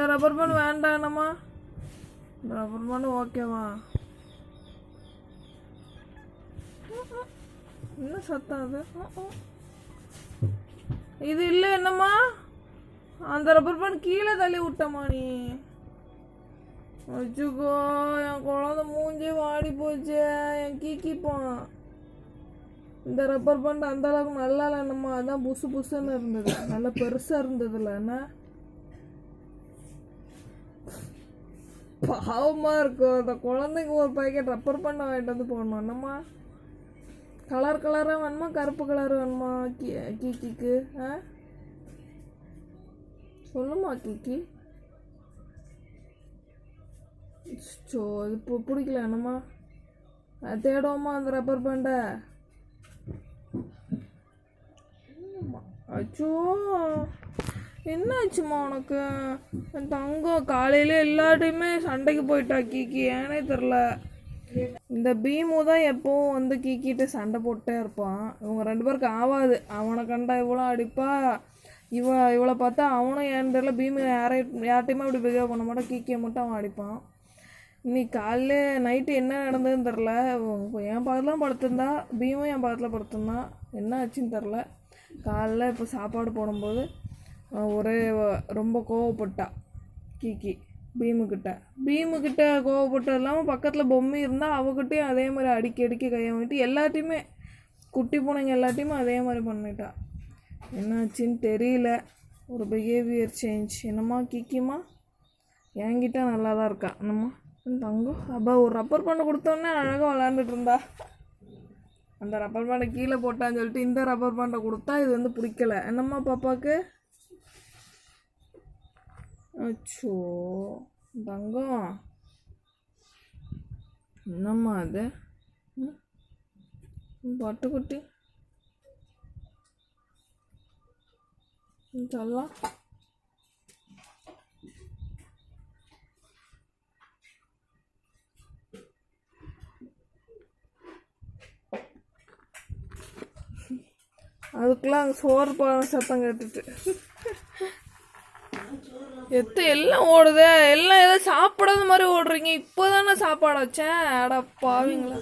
இந்த rubber band வேண்டாம்மா இந்த ரப்பர் பேண்ட் ஓகேவா என்ன சத்தம் அது? இது இல்லை என்னம்மா? அந்த ரப்பர் பேண்ட் கீழே தள்ளி விட்டம்மா நீ. வச்சுக்கோ என் குழந்தை மூஞ்சி வாடி போச்சு. என் கீக்கி போனான் இந்த ரப்பர் பேண்ட் அந்த அளவுக்கு நல்லா இல்லைன்னம்மா அதான் புசு புசுன்னு இருந்தது. நல்லா பெருசாக இருந்ததுல என்ன? பாவமாக இருக்கும் அந்த குழந்தைங்க ஒரு பாக்கெட் ரப்பர் பண்ண வாங்கிட்டு வந்து போடணும். என்னம்மா? கலர் கலராக வேணுமா? கருப்பு கலர் வேணுமா? கீ கீக்கிக்கு ஆ? சொல்லுமா கீக்கி. சோ இது இப்போ பிடிக்கல என்னம்மா? தேடுவோமா அந்த ரப்பர் பேண்டை அச்சோ! என்னாச்சும்மா உனக்கு? என் தங்கம் காலையில எல்லாட்டையுமே சண்டைக்கு போயிட்டா கீக்கி ஏனே தெரில. இந்த பீமு தான் எப்பவும் வந்து கீக்கிட்டு சண்டை போட்டே இருப்பான். இவங்க ரெண்டு பேருக்கு ஆகாது அவனை கண்டா இவ்வளோ அடிப்பா? இவ இவளை பார்த்தா அவனும் ஏன்னு தெரியல பீமு யாரையும் யார்ட்டையுமே அப்படி பிஹேவ் பண்ண மாட்டான் கீக்கியை மட்டும் அவன் அடிப்பான். இன்னைக்கு காலைல நைட்டு என்ன நடந்ததுன்னு தெரில. என் பக்கத்துல படுத்திருந்தா பீமும் என் பக்கத்தில் படுத்திருந்தான். என்ன ஆச்சுன்னு தெரில. காலைல இப்போ சாப்பாடு போடும்போது ஒரே ரொம்ப கோவப்பட்டா கீக்கி பீமுக்கிட்ட. பீமுக்கிட்ட கோவப்பட்டது இல்லாமல் பக்கத்தில் பொம்மை இருந்தால் அவகிட்டையும் அதே மாதிரி அடிக்கி அடிக்கி கையை வாங்கிட்டு எல்லாத்தையுமே குட்டி பூனைங்க எல்லாத்தையுமே அதே மாதிரி பண்ணிட்டா. என்னாச்சுன்னு தெரியல. ஒரு பிஹேவியர் சேஞ்ச் என்னம்மா கிக்கிம்மா? என்கிட்ட நல்லா தான் இருக்கா. என்னம்மா? தங்கும் தங்கம்? அப்போ ஒரு ரப்பர் பண்ண கொடுத்தோன்னே அழகாக விளாண்டுட்டு இருந்தா. அந்த ரப்பர் பாண்டை கீழே போட்டான்னு சொல்லிட்டு இந்த ரப்பர் பாண்டை கொடுத்தா இது வந்து பிடிக்கல. என்னம்மா பாப்பாவுக்கு? அச்சோ தங்கம் என்னம்மா அது பட்டுக்குட்டி சொல்லலாம் அதுக்கெல்லாம் சோறு போகிற சத்தம் கேட்டுட்டு. எத்த எல்லாம் ஓடுதே? எல்லாம் ஏதோ சாப்பிடாத மாதிரி ஓடுறீங்க. இப்போதானே சாப்பாடு வச்சேன். அட பாவீங்களா.